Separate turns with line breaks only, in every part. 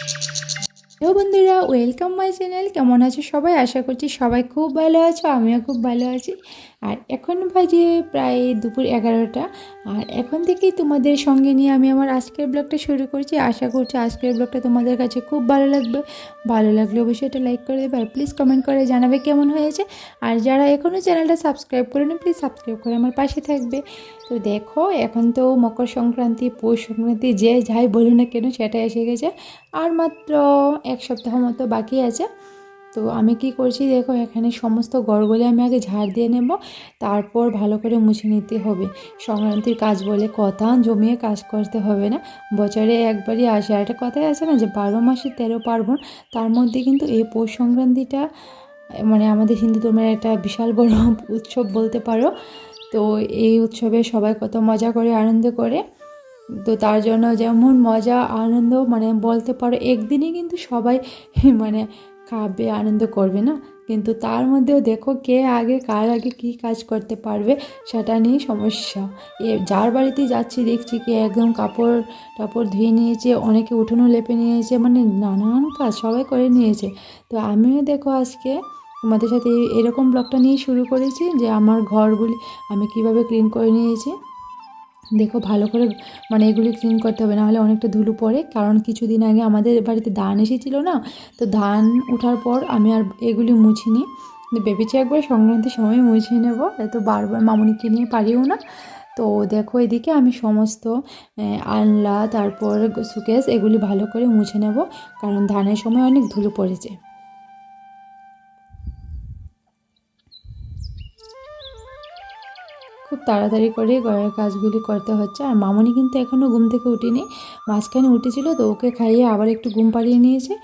Hello বন্ধুরা welcome my channel কেমন আছো সবাই? আশা করছি সবাই খুব ভালো আছো, আমিও খুব ভালো আছি। আর এখন বাজে প্রায় দুপুর এগারোটা। আর এখন থেকেই তোমাদের সঙ্গে নিয়ে আমি আমার আজকের ব্লগটা শুরু করছি। আশা করছি আজকের ব্লগটা তোমাদের কাছে খুব ভালো লাগবে। ভালো লাগলে অবশ্যই এটা লাইক করে দেবে আর প্লিজ কমেন্ট করে জানাবে কেমন হয়েছে। আর যারা এখনও চ্যানেলটা সাবস্ক্রাইব করে করেনি, প্লিজ সাবস্ক্রাইব করে আমার পাশে থাকবে। তো দেখো, এখন তো মকর সংক্রান্তি, পৌষ সংক্রান্তি, যে যাই বলুন না কেন সেটা এসে গেছে। আর মাত্র এক সপ্তাহ মতো বাকি আছে। তো আমি কি করছি দেখো, এখানে সমস্ত গড়গুলি আমি আগে ঝাড় দিয়ে নেব, তারপর ভালো করে মুছে নিতে হবে। সংক্রান্তির কাজ বলে কথা, জমিয়ে কাজ করতে হবে না। বছরে একবারই আসে। আর একটা কথাই আছে না যে, বারো মাসে তেরো পার্বণ, তার মধ্যে কিন্তু এই পৌষ সংক্রান্তিটা মানে আমাদের হিন্দু ধর্মের একটা বিশাল বড় উৎসব বলতে পারো। তো এই উৎসবে সবাই কত মজা করে, আনন্দ করে। তো তার জন্য যেমন মজা, আনন্দ মানে বলতে পারো, একদিনই কিন্তু সবাই মানে খাবে আনন্দ করবে না? কিন্তু তার মধ্যেও দেখো কে আগে, কার আগে কী কাজ করতে পারবে সেটা নিয়ে সমস্যা। এ যার বাড়িতে যাচ্ছি দেখছি কি একদম কাপড় টাপড় ধুয়ে নিয়েছে, অনেকে উঠোনও লেপে নিয়েছে মানে নানান কাজ সবাই করে নিয়েছে। তো আমিও দেখো আজকে তোমাদের সাথে এরকম ব্লগটা নিয়ে শুরু করেছি যে আমার ঘরগুলি আমি কীভাবে ক্লিন করে নিয়েছি। দেখো ভালো করে মানে এগুলি ক্লিন করতে হবে, নাহলে অনেকটা ধুলো পড়ে। কারণ কিছুদিন আগে আমাদের বাড়িতে ধান এসেছিল না, তো ধান ওঠার পর আমি আর এগুলি মুছিনি। ভেবেছি একবার সংক্রান্তির সময় মুছে নেব, এত বারবার মামুনিকে নিয়ে পারিও না। তো দেখো এদিকে আমি সমস্ত আনলা তারপর সুকেস এগুলি ভালো করে মুছে নেব, কারণ ধানের সময় অনেক ধুলো পড়েছে। তাড়াতাড়ি করে ঘরের কাজগুলি করতে হচ্ছে। আর মামনি কিন্তু এখনও ঘুম থেকে উঠিনি। মাঝখানে উঠেছিল তো ওকে খাইয়ে আবার একটু ঘুম পাড়িয়ে নিয়েছে।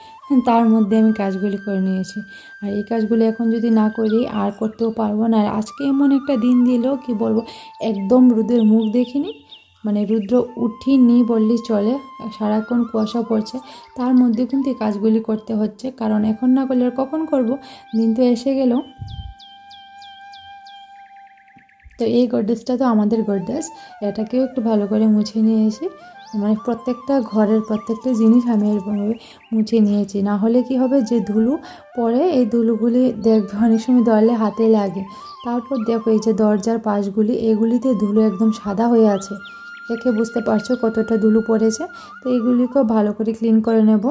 তার মধ্যে আমি কাজগুলি করে নিয়েছি। আর এই কাজগুলি এখন যদি না করি, আর করতেও পারব না। আর আজকে এমন একটা দিন দিল, কি বলব, একদম রোদের মুখ দেখিনি। মানে রুদ্র উঠিনি বললেই চলে, সারাক্ষণ কুয়াশা পড়ছে। তার মধ্যে কিন্তু এই কাজগুলি করতে হচ্ছে। কারণ এখন না করলে আর কখন করব? দিন তো এসে গেল। তো এই গডরেজটা তো আমাদের গডরেজ। এটাকেও একটু ভালো করে মুছে নিয়েছি। মানে প্রত্যেকটা ঘরের প্রত্যেকটা জিনিস আমি এরকমভাবে মুছে নিয়েছি। না হলে কি হবে যে ধুলো পরে এই ধুলোগুলি দেখবে অনেক সময় দলে হাতে লাগে। তারপর দেখো এই যে দরজার পাশগুলি, এগুলিতে ধুলো একদম সাদা হয়ে আছে। দেখে বুঝতে পারছ কতটা ধুলো পড়েছে। তো এগুলিকেও ভালো করে ক্লিন করে নেব।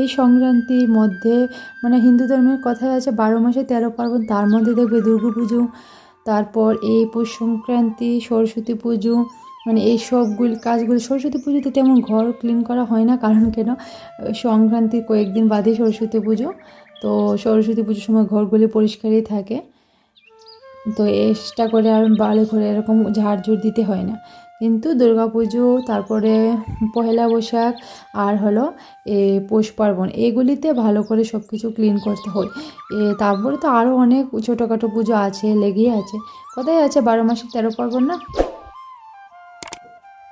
এই সংক্রান্তির মধ্যে মানে হিন্দু ধর্মের কথায় আছে, বারো মাসে তেরো পার্বণ, তার মধ্যে দেখবে দুর্গা পুজো, তারপর এই পৌষ সংক্রান্তি, সরস্বতী পুজো মানে এই সবগুলি কাজগুলি, সরস্বতী পুজোতে তেমন ঘর ক্লিন করা হয় না, কারণ কেন? সংক্রান্তির কয়েকদিন বাদে সরস্বতী পুজো, তো সরস্বতী পুজোর সময় ঘরগুলি পরিষ্কারই থাকে। তো এক্সট্রা করে আর ভালো করে এরকম ঝাড়ঝুড় দিতে হয় না। কিন্তু পুজো, তারপরে পহেলা বৈশাখ আর হলো এ পৌষ পার্বণ, এগুলিতে ভালো করে সব কিছু ক্লিন করতে হয়। এ তারপরে তো আরও অনেক ছোটোখাটো পুজো আছে, লেগেই আছে। কোথায় আছে? বারো মাসে তেরো পার্বণ না?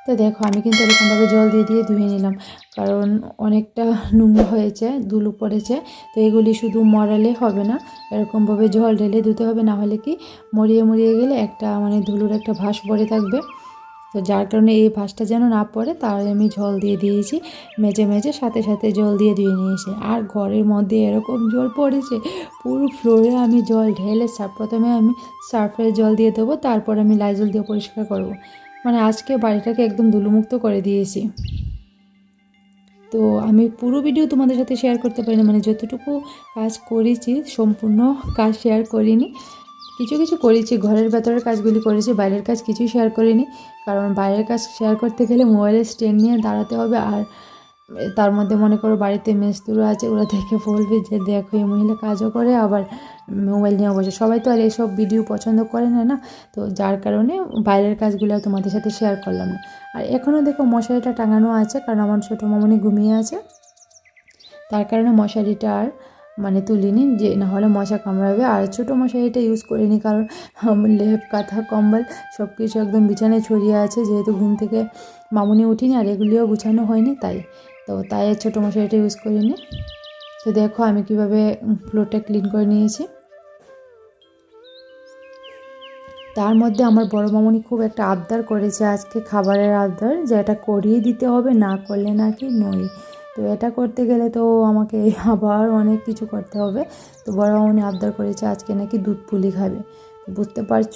তো দেখো, আমি কিন্তু এরকমভাবে জল দিয়ে দিয়ে ধুয়ে নিলাম। কারণ অনেকটা নোংরা হয়েছে ধুলো পড়েছে। তো এগুলি শুধু মরালে হবে না, এরকমভাবে জল ঢেলে ধুতে হবে। না হলে কি মরিয়ে মরিয়ে গেলে একটা মানে ধুলোর একটা ভাস পড়ে থাকবে। তো যার কারণে এই ভাসটা যেন না পড়ে, তার আমি জল দিয়ে দিয়েছি, মেজে মেজে সাথে সাথে জল দিয়ে ধুয়ে নিয়েছি। আর ঘরের মধ্যে এরকম জল পড়েছে, পুরো ফ্লোরে আমি জল ঢেলে সার প্রথমে আমি সার্ফের জল দিয়ে দেবো তারপর আমি লাইজল দিয়ে পরিষ্কার করব। মানে আজকে বাড়িটাকে একদম ধুলোমুক্ত করে দিয়েছি। তো আমি পুরো ভিডিও তোমাদের সাথে শেয়ার করতে পারি পারিনি মানে যতটুকু কাজ করেছি, সম্পূর্ণ কাজ শেয়ার করিনি। কিছু কিছু করেছি, ঘরের ভেতরের কাজগুলি করেছি, বাইরের কাজ কিছুই শেয়ার করিনি, কারণ বাইরের কাজ শেয়ার করতে গেলে মোবাইলের স্ট্যান্ড নিয়ে দাঁড়াতে হবে আর তার মধ্যে মনে করো বাড়িতে মেস্তুরো আছে, ওরা দেখে বলবে যে দেখো এই মহিলা কাজও করে, আবার মোবাইল নিয়ে বসে। সবাই তো আর এসব ভিডিও পছন্দ করে না না? তো যার কারণে বাইরের কাজগুলো তোমাদের সাথে শেয়ার করলাম না। আর এখনও দেখো মশারিটা টাঙানো আছে, কারণ আমার ছোটো মামনি ঘুমিয়ে আছে। তার কারণে মশারিটা আর মানে তুলিনি যে না হলে মশা কামড়াবে। আর ছোটো মশারিটা ইউজ করিনি কারণ লেপ, কাঁথা, কম্বল সব কিছু একদম বিছানায় ছড়িয়ে আছে, যেহেতু ঘুম থেকে মামুনি উঠিনি আর এগুলিও গুছানো হয়নি, তাই। তো তাই ছোটো মশারিটা ইউজ করিনি তো দেখো আমি কীভাবে ফ্লোরটা ক্লিন করে নিয়েছি। তার মধ্যে আমার বড় মামনি খুব একটা আবদার করেছে আজকে খাবারের আবদার যে এটা করিয়ে দিতে হবে, না করলে নাকি নই তো এটা করতে গেলে তো আমাকে আবার অনেক কিছু করতে হবে। তো বড় মামনি আবদার করেছে আজকে নাকি দুধ পুলি খাবে। বুঝতে পারছ?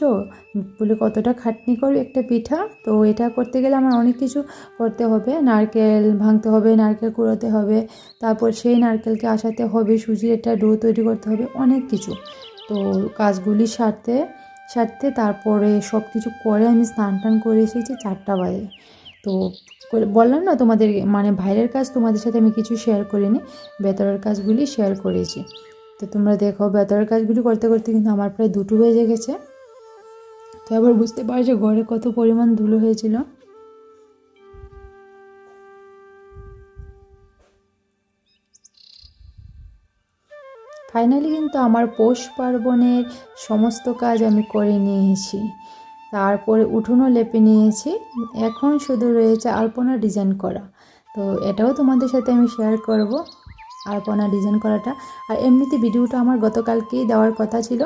পুলি কতটা খাটনি করবে একটা পিঠা? তো এটা করতে গেলে আমার অনেক কিছু করতে হবে। নারকেল ভাঙতে হবে, নারকেল কুড়োতে হবে, তারপর সেই নারকেলকে আসাতে হবে, সুজির একটা ডো তৈরি করতে হবে, অনেক কিছু। তো কাজগুলি সারতে সারতে তারপরে সব কিছু করে আমি স্নান টান করে এসেছি চারটা বাজে। তো বললাম না তোমাদের মানে বাইরের কাজ তোমাদের সাথে আমি কিছু শেয়ার করিনি ভেতরের কাজগুলি শেয়ার করেছি। তো তোমরা দেখো ভেতরের কাজগুলি করতে করতে কিন্তু আমার প্রায় দুটো বেজে গেছে। তো এবার বুঝতে পারো যে ঘরে কত পরিমাণ ধুলো হয়েছিল। ফাইনালি কিন্তু আমার পৌষ পার্বণের সমস্ত কাজ আমি করে নিয়েছি। তারপরে উঠোনও লেপে নিয়েছি। এখন শুধু রয়েছে আলপনা ডিজাইন করা। তো এটাও তোমাদের সাথে আমি শেয়ার করব, আলপনা ডিজাইন করাটা। আর এমনিতে ভিডিওটা আমার গতকালকেই দেওয়ার কথা ছিল,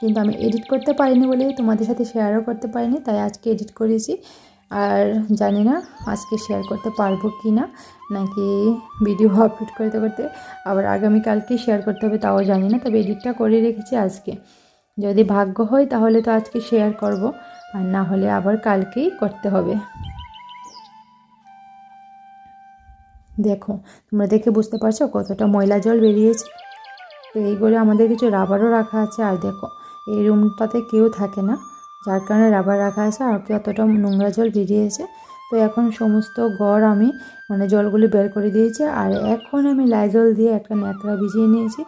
কিন্তু আমি এডিট করতে পারিনি বলেই তোমাদের সাথে শেয়ারও করতে পারিনি, তাই আজকে এডিট করেছি। আর জানি না আজকে শেয়ার করতে পারব কি না নাকি ভিডিও আপলোড করতে করতে আবার আগামীকালকে শেয়ার করতে হবে তাও জানি না। তবে এডিটটা করে রেখেছি আজকে। যদি ভাগ্য হয় তাহলে তো আজকে শেয়ার করব। আর না হলে আবার কালকেই করতে হবে। দেখো, তোমরা দেখে বুঝতে পারছ কতটা ময়লা জল বেরিয়েছে? তো এইগুলো আমাদের কিছু রাবারও রাখা আছে। আর দেখো, এই রুমটাতে কেউ থাকে না। যার কারণে রাবার রাখা আছে আর কতটা নোংরা জল বেরিয়েছে তো এখন সমস্ত ঘর আমি মানে জলগুলি বের করে দিয়েছি আর এখন আমি লাইজল দিয়ে একটা ন্যাকড়া ভিজিয়ে নিয়েছি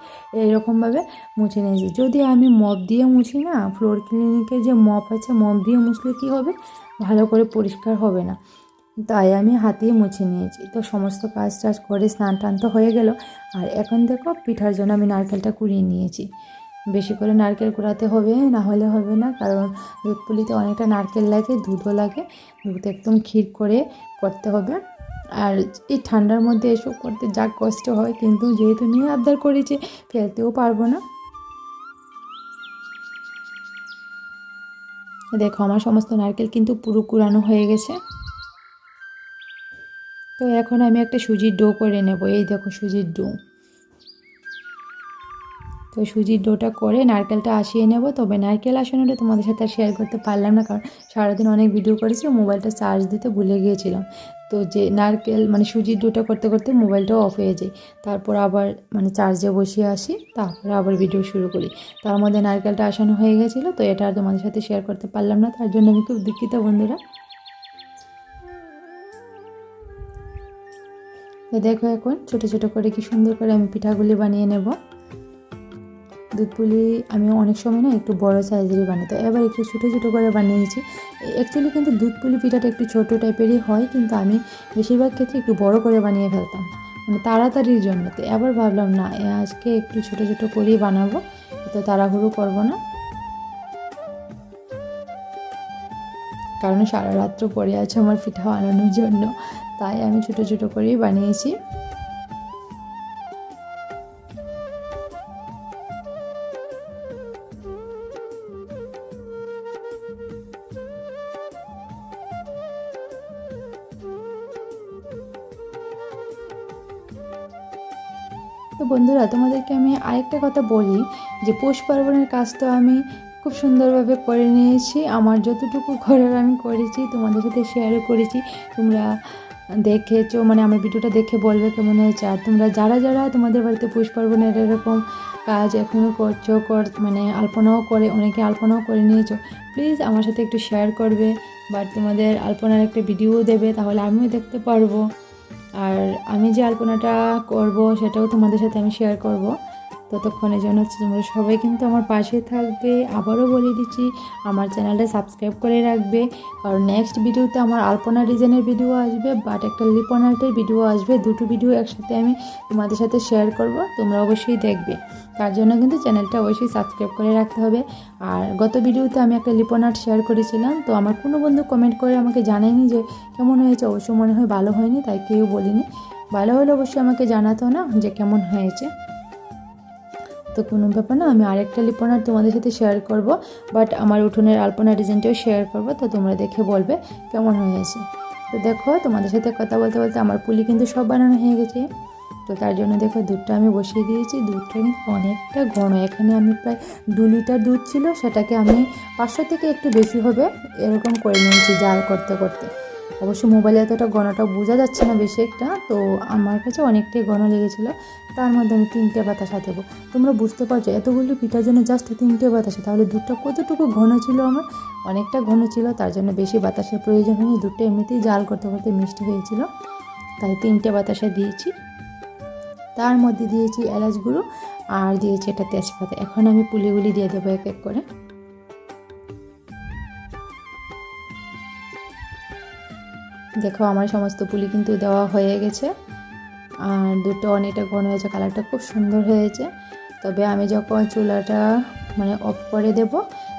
এইরকমভাবে মুছে নিয়েছি। যদি আমি মপ দিয়ে মুছি না, ফ্লোর ক্লিনিকের যে মপ আছে, মপ দিয়ে মুছলে কী হবে? ভালো করে পরিষ্কার হবে না। তাই আমি হাতেই মুছে নিয়েছি। তো সমস্ত কাজ টাজ করে স্নান টান তো হয়ে গেল। আর এখন দেখো, পিঠার জন্য আমি নারকেলটা কুড়িয়ে নিয়েছি। বেশি করে নারকেল কুড়াতে হবে, না হলে হবে না। কারণ দুধ পুলিতে অনেকটা নারকেল লাগে, দুধও লাগে। দুধ একদম ক্ষীর করে করতে হবে। আর এই ঠান্ডার মধ্যে এসব করতে যা কষ্ট হয়, কিন্তু যেহেতু নিয়ে আবদার করেছে, ফেলতেও পারব না। দেখো, আমার সমস্ত নারকেল কিন্তু পুরো কুড়ানো হয়ে গেছে। তো এখন আমি একটা সুজির ডো করে নেব। এই দেখো সুজির ডো। তো সুজির ডোটা করে নারকেলটা আসিয়ে নেব। তবে নারকেল আসানোটা তোমাদের সাথে শেয়ার করতে পারলাম না, কারণ সারাদিন অনেক ভিডিও করেছি, মোবাইলটা চার্জ দিতে ভুলে গিয়েছিলাম। তো যে নারকেল মানে সুজির ডোটা করতে করতে মোবাইলটাও অফ হয়ে যায়। তারপর আবার মানে চার্জে বসিয়ে আসি, তারপরে আবার ভিডিও শুরু করি। তার মধ্যে নারকেলটা আসানো হয়ে গেছিল, তো এটা আর তোমাদের সাথে শেয়ার করতে পারলাম না। তার জন্য আমি খুব দুঃখিত, বন্ধুরা। তো দেখো এখন ছোটো ছোটো করে কি সুন্দর করে আমি পিঠাগুলি বানিয়ে নেব। দুধ পুলি আমি অনেক সময় না একটু বড় সাইজেরই বানাই, তো এবার একটু ছোটো ছোটো করে বানিয়েছি অ্যাকচুয়ালি কিন্তু দুধ পুলি পিঠাটা একটু ছোটো টাইপেরই হয়, কিন্তু আমি বেশিরভাগ ক্ষেত্রে একটু বড় করে বানিয়ে ফেলতাম মানে তাড়াতাড়ির জন্য। তো এবার ভাবলাম, না আজকে একটু ছোটো ছোটো করেই বানাবো তো তাড়াহুড়ো করব না। কারণ সারা রাত্র পড়ে আছে আমার পিঠা বানানোর জন্য, তাই আমি ছোটো ছোটো করেই বানিয়েছি। তো বন্ধুরা, তোমাদেরকে আমি আরেকটা কথা বলি, যে পৌষ পার্বণের কাজ তো আমি খুব সুন্দরভাবে করে নিয়েছি। আমার যতটুকু করার আমি করেছি, তোমাদের সাথে শেয়ারও করেছি। তোমরা দেখেছ মানে আমার ভিডিওটা দেখে বলবে কেমন হয়েছে। আর তোমরা যারা যারা তোমাদের বাড়িতে পৌষ পার্বণের এরকম কাজ এখনও করছ, কর মানে আলপনাও করে, অনেকে আলপনাও করে নিয়েছো প্লিজ আমার সাথে একটু শেয়ার করবে। বা তোমাদের আলপনার একটা ভিডিও দেবে, তাহলে আমিও দেখতে পারব। আর আমি যে আলপনাটা করব সেটাও তোমাদের সাথে আমি শেয়ার করব। ততক্ষণের জন্য হচ্ছে তোমরা সবাই কিন্তু আমার পাশে থাকবে। আবারও বলে দিচ্ছি, আমার চ্যানেলটা সাবস্ক্রাইব করে রাখবে। কারণ নেক্সট ভিডিওতে আমার আলপনা ডিজাইনের ভিডিও আসবে বাট একটা লিপন আর্টের ভিডিও আসবে। দুটো ভিডিও একসাথে আমি তোমাদের সাথে শেয়ার করব, তোমরা অবশ্যই দেখবে। তার জন্য কিন্তু চ্যানেলটা অবশ্যই সাবস্ক্রাইব করে রাখতে হবে। আর গত ভিডিওতে আমি একটা লিপন আর্ট শেয়ার করেছিলাম, তো আমার কোনো বন্ধু কমেন্ট করে আমাকে জানায়নি যে, কেমন হয়েছে? অবশ্য মনে হয় ভালো হয়নি, তাই কেউ বলিনি। ভালো হলে অবশ্যই আমাকে জানাতো না যে কেমন হয়েছে। তো কোনো ব্যাপার না, আমি আরেকটা লিপনার তোমাদের সাথে শেয়ার করব বাট আমার উঠোনের আলপনা ডিজাইনটাও শেয়ার করব, তো তোমরা দেখে বলবে কেমন হয়েছে। তো দেখো, তোমাদের সাথে কথা বলতে বলতে আমার পুলি কিন্তু সব বানানো হয়ে গেছে। তো তার জন্য দেখো, দুধটা আমি বসিয়ে দিয়েছি, দুধটা কিন্তু অনেকটা ঘন। এখানে আমি প্রায় দু লিটার দুধ ছিল, সেটাকে আমি পাঁচশো থেকে একটু বেশি হবে, এরকম করে নিয়েছি জাল করতে করতে। অবশ্য মোবাইলে এতটা ঘনটা বোঝা যাচ্ছে না বেশি একটা, তো আমার কাছে অনেকটাই ঘন লেগেছিলো। তার মধ্যে আমি তিনটে বাতাসা দেবো। তোমরা বুঝতে পারছ, এতগুলো পিঠার জন্য জাস্ট তিনটে বাতাসা, তাহলে দুধটা কতটুকু ঘন ছিল আমার? অনেকটা ঘন ছিল, তার জন্য বেশি বাতাসের প্রয়োজন হয়নি। দুধটা এমনিতেই জাল করতে করতে মিষ্টি হয়েছিল, তাই তিনটে বাতাসা দিয়েছি। তার মধ্যে দিয়েছি এলাচ গুঁড়ো, আর দিয়েছি এটা তেজপাতা। এখন আমি পুলিগুলি দিয়ে দেবো এক এক করে। দেখো আমার সমস্ত পুলি কিন্তু দেওয়া হয়ে গেছে। আর দুটো অনেকটা ঘন হয়েছে, কালারটা খুব সুন্দর হয়েছে। তবে আমি যখন চুলাটা মানে অফ করে দেব,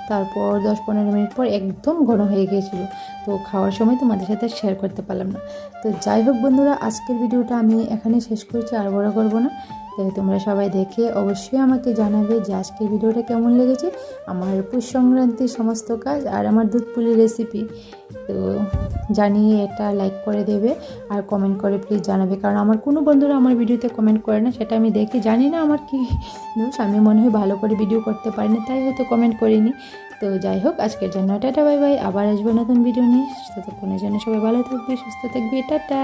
তারপর দশ পনেরো মিনিট পর একদম ঘন হয়ে গিয়েছিল। তো খাওয়ার সময় তোমাদের সাথে শেয়ার করতে পারলাম না। তো যাই হোক বন্ধুরা, আজকের ভিডিওটা আমি এখানে শেষ করছি, আর বড় করব না। তো তোমরা সবাই দেখে অবশ্যই আমাকে জানাবে যে আজকের ভিডিওটা কেমন লেগেছে, আমার পুষ সংক্রান্তির সমস্ত কাজ আর আমার দুধ পুলি রেসিপি তো জানিয়ে এটা লাইক করে দেবে আর কমেন্ট করে প্লিজ জানাবে, কারণ আমার কোনো বন্ধুরা আমার ভিডিওতে কমেন্ট করে না, সেটা আমি দেখি জানি না আমার কি দোষ, আমি মনে হয় ভালো করে ভিডিও করতে পারি না, তাই হয়তো কমেন্ট করিনি। তো যাই হোক, আজকের জন্য টাটা বাই বাই আবার আসব নতুন ভিডিও নিয়ে, ততক্ষণের জন্য সবাই ভালো থাকবে, সুস্থ থাকবে, টাটা।